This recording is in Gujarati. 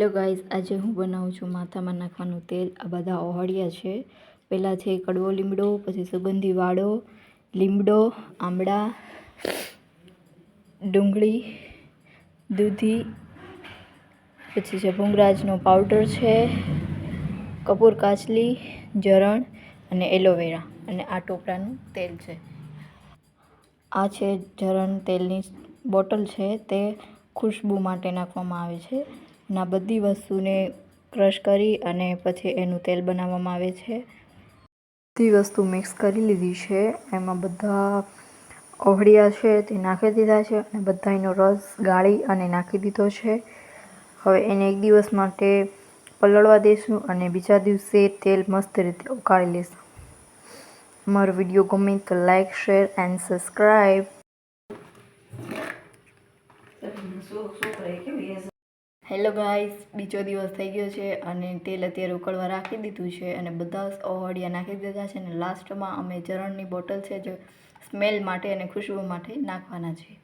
હેલો ગાઈઝ, આજે હું બનાવું છું માથામાં નાખવાનું તેલ. આ બધા ઓહળિયા છે. પહેલાં છે કડવો લીમડો, પછી સુગંધી વાળો લીમડો આંબળા ડુંગળી, દૂધી, પછી છે ભૂંગરાજનો પાવડર છે, કપૂર કાચલી, જરણ અને એલોવેરા અને આ ટોપરાનું તેલ છે. આ છે જરણ તેલની બોટલ છે. તે ખુશ્બુ માટે નાખવામાં આવે છે. આ બધી વસ્તુને ક્રશ કરી અને પછી એનું તેલ બનાવવામાં આવે છે. બધી વસ્તુ મિક્સ કરી લીધી છે. એમાં બધા ઓહળિયા છે, તે નાખી દીધા છે અને બધાનો રસ ગાળી અને નાખી દીધો છે. હવે એને એક દિવસ માટે પલળવા દઈશું અને બીજા દિવસે તેલ મસ્ત રીતે ઉકાળી લઈશું મારો વીડિયો ગમે તો like, share and subscribe hello guys, બીજો દિવસ થઈ ગયો છે અને તેલ અત્યારે ઉકળવા રાખી દીધું છે અને બધા ઓહળિયા નાખી દીધા છે અને લાસ્ટમાં અમે ચરણની બોટલ છે જે સ્મેલ માટે અને ખુશ્બુ માટે નાખવાના છે.